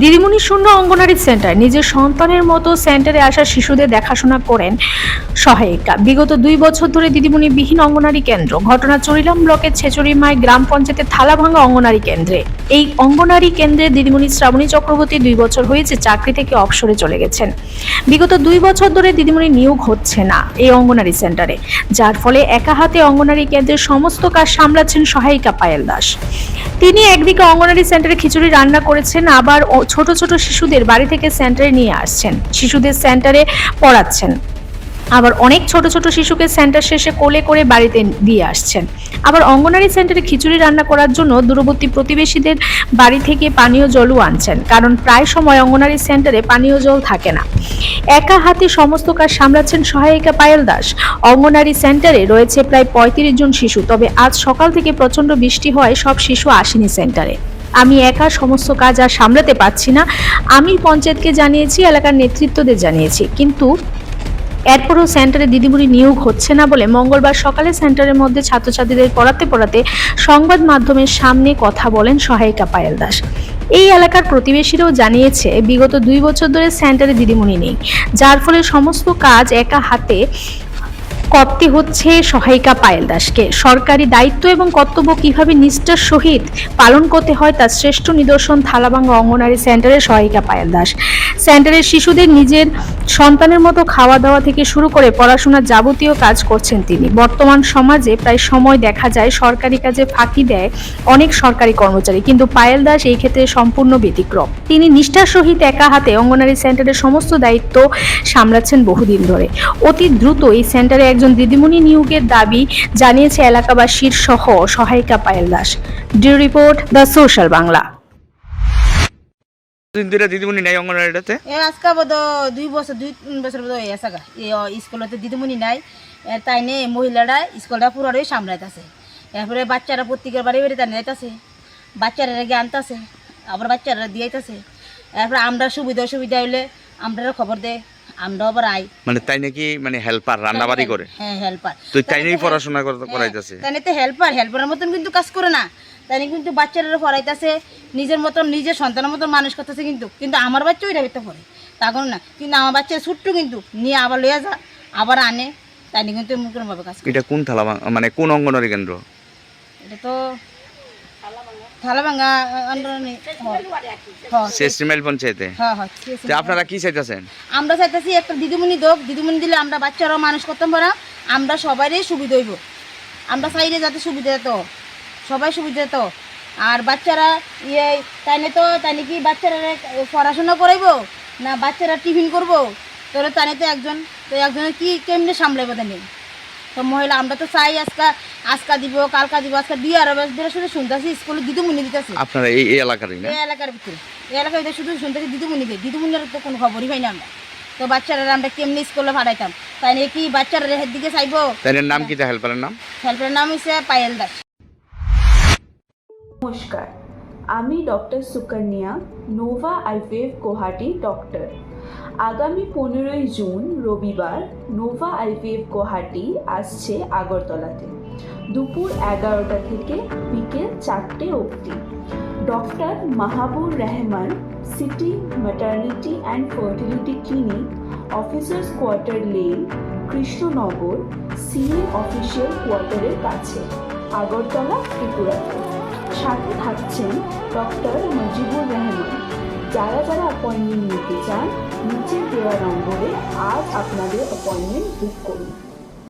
দিদিমণি শূন্য অঙ্গনারী সেন্টার নিজের সন্তানের মতো সেন্টারে আসা শিশুদের দেখাশোনা করেন সহায়িকা। বিগত দুই বছর ধরে দিদিমণি বিহীন অঙ্গনারী কেন্দ্র। ঘটনা চরিলাম ব্লকের ছেচুরিমায় গ্রাম পঞ্চায়েতের থালাভাঙ্গা অঙ্গনারী কেন্দ্রে। এই অঙ্গনারী কেন্দ্রে দিদিমণি শ্রাবণী চক্রবর্তী দুই বছর হয়েছে চাকরি থেকে অবসরে চলে গেছেন। বিগত দুই বছর ধরে দিদিমণি নিয়োগ হচ্ছে না এই অঙ্গনারী সেন্টারে। যার ফলে একা হাতে অঙ্গনারী কেন্দ্রের সমস্ত কাজ সামলাচ্ছেন সহায়িকা পায়েল দাস। তিনি একদিকে অঙ্গনারী সেন্টারে খিচুড়ি রান্না করেছেন, আবার ছোট ছোট শিশুদের বাড়ি থেকে সেন্টারে নিয়ে আসছেন। শিশুদের সেন্টারে পড়াচ্ছেন। আবার অনেক ছোট ছোট শিশুকে সেন্টার শেষে কোলে করে বাড়িতে দিয়ে আসছেন। আবার অঙ্গনারী সেন্টারে খিচুড়ি রান্না করার জন্য দূরবর্তী প্রতিবেশীদের বাড়ি থেকে পানীয় জলও আনছেন। কারণ প্রায় সময় অঙ্গনারী সেন্টারে পানীয় জল থাকে না। একা হাতে সমস্ত কাজ সামলাচ্ছেন সহায়িকা পায়েল দাস। অঙ্গনারী সেন্টারে রয়েছে প্রায় পঁয়ত্রিশ জন শিশু। তবে আজ সকাল থেকে প্রচণ্ড বৃষ্টি হয় সব শিশু আসেনি সেন্টারে আমি একা সমস্ত কাজ আর সামলাতে পারছি না। আমি পঞ্চায়েতকে জানিয়েছি, এলাকার নেতৃত্বদের জানিয়েছি। কিন্তু এরপরও সেন্টারে দিদিমণি নিয়োগ হচ্ছে না বলে মঙ্গলবার সকালে সেন্টারের মধ্যে ছাত্রছাত্রীদের পড়াতে পড়াতে সংবাদ মাধ্যমের সামনে কথা বলেন সহায়িকা পায়েল দাস। এই এলাকার প্রতিবেশীরাও জানিয়েছে, বিগত দুই বছর ধরে সেন্টারে দিদিমণি নেই। যার ফলে সমস্ত কাজ একা হাতে করতে হচ্ছে সহায়িকা পায়েল দাসকে। সরকারি দায়িত্ব এবং কর্তব্য কীভাবে নিষ্ঠার সহিত পালন করতে হয় তার শ্রেষ্ঠ নিদর্শন থালাবাঙ্গা অঙ্গনারী সেন্টারের সহায়িকা পায়েল দাস। সেন্টারের শিশুদের নিজের সন্তানের মতো খাওয়া দাওয়া থেকে শুরু করে পড়াশোনার যাবতীয় কাজ করছেন তিনি। বর্তমান সমাজে প্রায় সময় দেখা যায় সরকারি কাজে ফাঁকি দেয় অনেক সরকারি কর্মচারী, কিন্তু পায়েল দাস এই ক্ষেত্রে সম্পূর্ণ ব্যতিক্রম। তিনি নিষ্ঠার সহিত একা হাতে অঙ্গনারী সেন্টারের সমস্ত দায়িত্ব সামলাচ্ছেন বহুদিন ধরে। অতি দ্রুত এই সেন্টারে একজন দিদিমণি নিয়োগের দাবি জানিয়েছে এলাকাবাসীর সহ সহায়িকা পায়েল দাস। ডিউ রিপোর্ট দ্য সোশ্যাল বাংলা। দিন ধরে দিদিমণি নাই অঙ্গনওয়াড়িটাতে এ আজকা বোধ দুই বছর দুই তিন বছর বোধ হয়ে স্কুলতে দিদিমণি নাই। তাই নে মহিলারা স্কুলটা পুরোটাই সামলাইতেছে। এরপরে বাচ্চারা প্রত্যেকের বাড়ি বাড়ি টানে যাইতেছে। বাচ্চারা রেগে আনতেছে আবার বাচ্চারা দিয়াইতেছে। এরপরে আমরা সুবিধা অসুবিধা হইলে আমরা খবর দে আমরা আবার আই। মানে তাই নাকি মানে হেল্পার রান্নাবাড়ি করে? হ্যাঁ হেল্পার। তো তাই নাকি পড়াশোনা করাইতেছে? তাই তো হেল্পার হেল্পারের মতন কিন্তু কাজ করে না। তাই কিন্তু বাচ্চারা পড়াইতেছে নিজের মতন নিজের সন্তানের মতন মানুষ করতেছে কিন্তু কিন্তু আমার বাচ্চা ওইটা ভিতরে পড়ে। তা কোনো না। কিন্তু আমার বাচ্চা ছোট্ট কিন্তু নিয়ে আবার লইয়া যা আবার আনে তাই নিয়ে কিন্তু কোনো ভাবে কাজ এটা কোন থালা মানে কোন অঙ্গনওয়াড়ি কেন্দ্র? এটা তো থালা ভাঙা আন্দোলনে শেষমাইল পঞ্চায়েতে? হ্যাঁ হ্যাঁ আপনারা কি চাইতেছেন? আমরা চাইতেছি একটা দিদিমণি দোক দিদিমণি দিলে আমরা বাচ্চারাও মানুষ করতাম পারা আমরা সবারই সুবিধা হইব। আমরা চাইলে যাতে সুবিধা তো সবাই সুবিধা তো আর বাচ্চারা ইয়ে তাই না তো তাই নাকি বাচ্চারা পড়াশোনা করাইব? না বাচ্চারা টিফিন করব? তোরা তাই তো একজন তো একজনের কি কেমনে সামলাইব তাই তো মহিলা আমরা তো চাই আজকা আজকা দিব কালকা দিব আজকা দিয়ে আর ধরে শুধু শুনতেছি স্কুলে দিদিমণি দিতেছে। আপনারা এই না? এই এলাকার ভিতরে। এই এলাকার ভিতরে শুধু শুনতেছি দিদিমণিকে দিদিমণির তো কোনো খবরই পাই না আমরা। তো বাচ্চারা আমরা কেমনি স্কুলে পাঠাইতাম? তাই কি বাচ্চারা রেহের দিকে চাইব? তাই নাম কি হেল্পারের নাম? হেল্পের নাম হচ্ছে পায়েল দাস। নমস্কার। আমি doctor Sukanya, Nova IVF Guwahati doctor. আগামী পনেরোই জুন, রবিবার, নোভা আইভিএফ গুয়াহাটি আসছে আগরতলাতে। দুপুর এগারোটা থেকে বিকেল চারটে অবধি। Doctor Mahabur Rahman, city maternity and fertility clinic, officers quarter lane, Krishnanagar, CA official কোয়ার্টারের কাছে। আগরতলা ত্রিপুরাতে। সাথে থাকছেন ডক্টর মজিবুর রহমান। যারা যারা অ্যাপয়েন্টমেন্ট নিতে চান নিচে দেওয়া নম্বরে আজ আপনাদের অ্যাপয়েন্টমেন্ট বুক করুন।